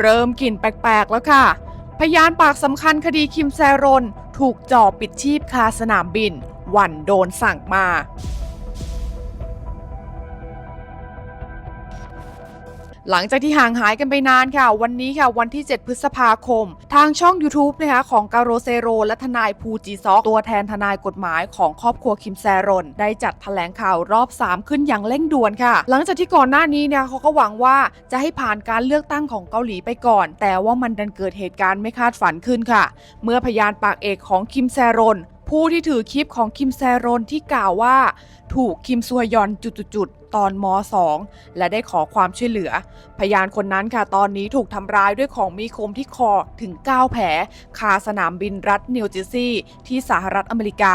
เริ่มกลิ่นแปลกๆแล้วค่ะ พยานปากสำคัญคดีคิมแซรนถูกจ่อปิดชีพคาสนามบิน วันโดนสั่งมา หลังจากที่ห่างหายกันไปนานค่ะ วันนี้ค่ะวันที่ 7 พฤษภาคม ทางช่อง YouTube นะคะของการโรเซโร และทนายภูจีซอกตัวแทนทนายกฎหมายของครอบครัวคิมแซรนได้จัดแถลงข่าวรอบ 3 ขึ้นอย่างเร่งด่วนค่ะ หลังจากที่ก่อนหน้านี้เนี่ยเขาก็หวังว่าจะให้ผ่านการเลือกตั้งของเกาหลีไปก่อน แต่ว่ามันดันเกิดเหตุการณ์ไม่คาดฝันขึ้นค่ะ เมื่อพยานปากเอกของคิมแซรน ผู้ที่ถือคลิปของคิมแซรนที่กล่าวว่า ถูกคิมซัวยอนจุดๆๆตอนม 2 และได้ขอความช่วยเหลือ พยานคนนั้นค่ะตอนนี้ถูกทำร้ายด้วยของมีคมที่คอถึง 9 แผลคาสนามบินรัฐนิวเจอร์ซีย์ที่สหรัฐอเมริกา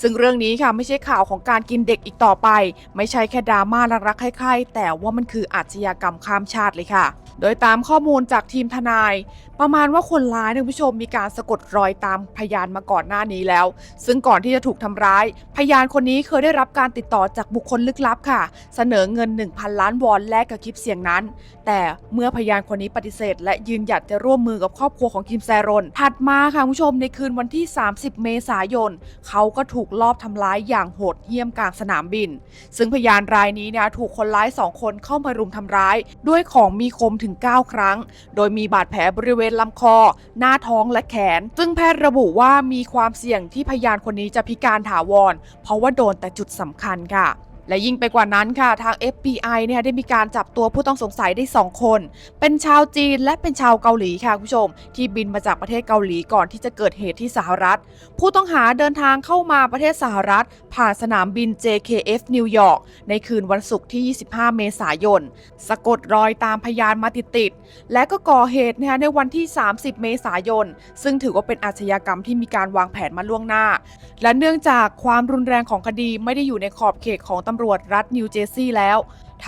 ซึ่งเรื่องนี้ค่ะไม่ใช่ข่าวของการกินเด็กอีกต่อไป ไม่ใช่แค่ดราม่ารักๆใครๆแต่ว่ามันคืออาชญากรรมข้ามชาติเลยค่ะ โดยตามข้อมูลจากทีมทนาย ประมาณว่าคนร้ายนะคุณผู้ชมมีการสะกดรอยตามพยานมาก่อนหน้านี้แล้ว ซึ่งก่อนที่จะถูกทำร้าย พยานคนนี้เคยได้รับการติดต่อจากบุคคลลึกลับค่ะ เสนอเงิน 1,000 ล้านวอนแลกกับคลิปเสียงนั้น แต่เมื่อพยานคนนี้ปฏิเสธ และยืนหยัดจะร่วมมือกับครอบครัวของคิมแซรอนถัดมาค่ะคุณผู้ชมในคืนวันที่ 30 เมษายน เขาก็ถูกลอบทำร้ายอย่างโหดเหี้ยมกลางสนามบิน ซึ่งพยานรายนี้เนี่ยถูกคนร้าย2คนเข้ามารุมทำร้าย ด้วยของมีคมถึงง 9 ครั้ง โดยมีบาดแผลบริเวณลำคอ หน้าท้องและแขน ซึ่งแพทย์ระบุว่ามีความเสี่ยงที่พยานคนนี้จะพิการถาวร เพราะว่าโดนแต่จุดสำคัญค่ะ และยิ่งไปกว่านั้นค่ะทาง FBI เนี่ยได้มีการจับตัวผู้ต้องสงสัยได้ 2 คน เป็นชาวจีนและเป็นชาวเกาหลีค่ะคุณผู้ชม ที่บินมาจากประเทศเกาหลีก่อนที่จะเกิดเหตุที่สหรัฐ ผู้ต้องหาเดินทางเข้ามาประเทศสหรัฐ ผ่านสนามบิน JKF นิวยอร์กในคืนวันศุกร์ที่ 25 เมษายน สะกดรอยตามพยานมาติดๆและก็ก่อเหตุนะคะในวันที่ 30 เมษายน ซึ่งถือว่าเป็นอาชญากรรมที่มีการวางแผนมาล่วงหน้า และเนื่องจากความรุนแรงของคดีไม่ได้อยู่ในขอบเขตของตำรวจรัฐนิวเจอร์ซีย์แล้ว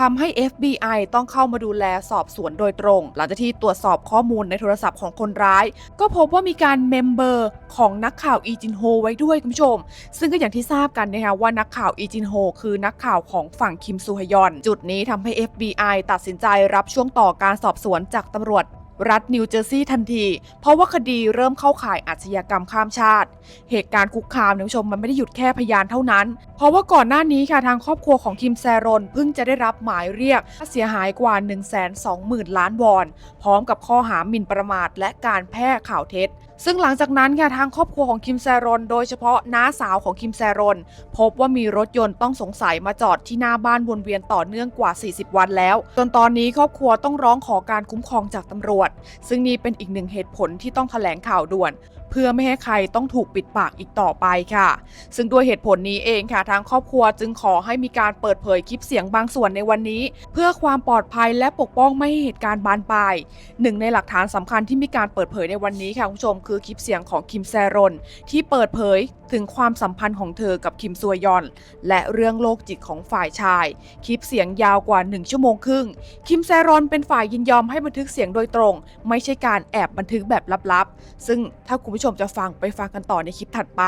ทำให้ FBI ต้องเข้ามาดูแลสอบสวนโดยตรง หลังจากที่ตรวจสอบข้อมูลในโทรศัพท์ของคนร้าย ก็พบว่ามีการเมมเบอร์ของนักข่าวอีจินโฮไว้ด้วยคุณผู้ชม ซึ่งก็อย่างที่ทราบกันนะคะว่านักข่าวอีจินโฮคือนักข่าวของฝั่งคิมซูฮยอน จุดนี้ทำให้ FBI ตัดสินใจรับช่วงต่อการสอบสวนจากตำรวจ รัฐนิวเจอร์ซีย์ทันที เพราะว่าคดีเริ่มเข้าข่ายอาชญากรรมข้ามชาติ เหตุการณ์คุกคามนี่ยคุณผู้ชมมันไม่ได้หยุดแค่พยานเท่านั้น เพราะว่าก่อนหน้านี้ค่ะทางครอบครัวของคิมแซรอนเพิ่งจะได้รับหมายเรียกค่าเสียหายกว่า 1 2 0 0 0 0 ล้านวอน พร้อมกับข้อหาหมิ่นประมาทและการแพร่ข่าวเท็จ ซึ่งหลังจากนั้นค่ะทางครอบครัวของคิมแซรอนโดยเฉพาะน้าสาวของคิมแซรอนพบว่ามีรถยนต์ต้องสงสัยมาจอดที่หน้าบ้านวนเวียนต่อเนื่องกว่า 40 วันแล้ว จนตอนนี้ครอบครัวต้องร้องขอการคุ้มครองจากตำรวจ ซึ่งนี่เป็นอีกหนึ่งเหตุผลที่ต้องแถลงข่าวด่วน เพื่อไม่ให้ใครต้องถูกปิดปากอีกต่อไปค่ะ ซึ่งด้วยเหตุผลนี้เองค่ะทางครอบครัวจึงขอให้มีการเปิดเผยคลิปเสียงบางส่วนในวันนี้ เพื่อความปลอดภัยและปกป้องไม่ให้เหตุการณ์บานปลายหนึ่งในหลักฐานสำคัญที่มีการเปิดเผยในวันนี้ค่ะคุณผู้ชมคืือคลิปเสียงของคิมแซรนที่เปิดเผยถึงความสัมพันธ์ของเธอกับคิมซัวยอน และเรื่องโรคจิตของฝ่ายชาย คลิปเสียงยาวกว่า 1 ชั่วโมงครึ่ง คิมแซรอนเป็นฝ่ายยินยอมให้บันทึกเสียงโดยตรง ไม่ใช่การแอบบันทึกแบบลับๆ ซึ่งถ้าคุณผู้ชมจะฟังไปฟังกันต่อในคลิปถัดไป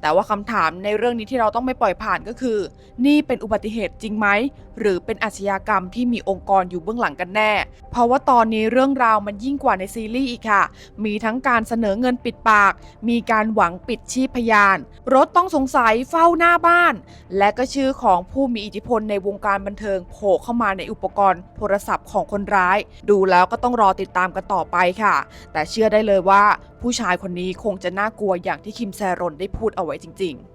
แต่ว่าคำถามในเรื่องนี้ที่เราต้องไม่ปล่อยผ่านก็คือ นี่เป็นอุบัติเหตุจริงไหมหรือเป็นอาชญากรรมที่มีองค์กรอยู่เบื้องหลังกันแน่ เพราะว่าตอนนี้เรื่องราวมันยิ่งกว่าในซีรีส์อีกค่ะ มีทั้งการเสนอเงินปิดปาก มีการหวังปิดชีพพยาน รถต้องสงสัยเฝ้าหน้าบ้าน และก็ชื่อของผู้มีอิทธิพลในวงการบันเทิงโผล่เข้ามาในอุปกรณ์โทรศัพท์ของคนร้าย ดูแล้วก็ต้องรอติดตามกันต่อไปค่ะ แต่เชื่อได้เลยว่าผู้ชายคนนี้คงจะน่ากลัวอย่างที่คิมแซรอนได้พูดเอาไว้จริง ๆ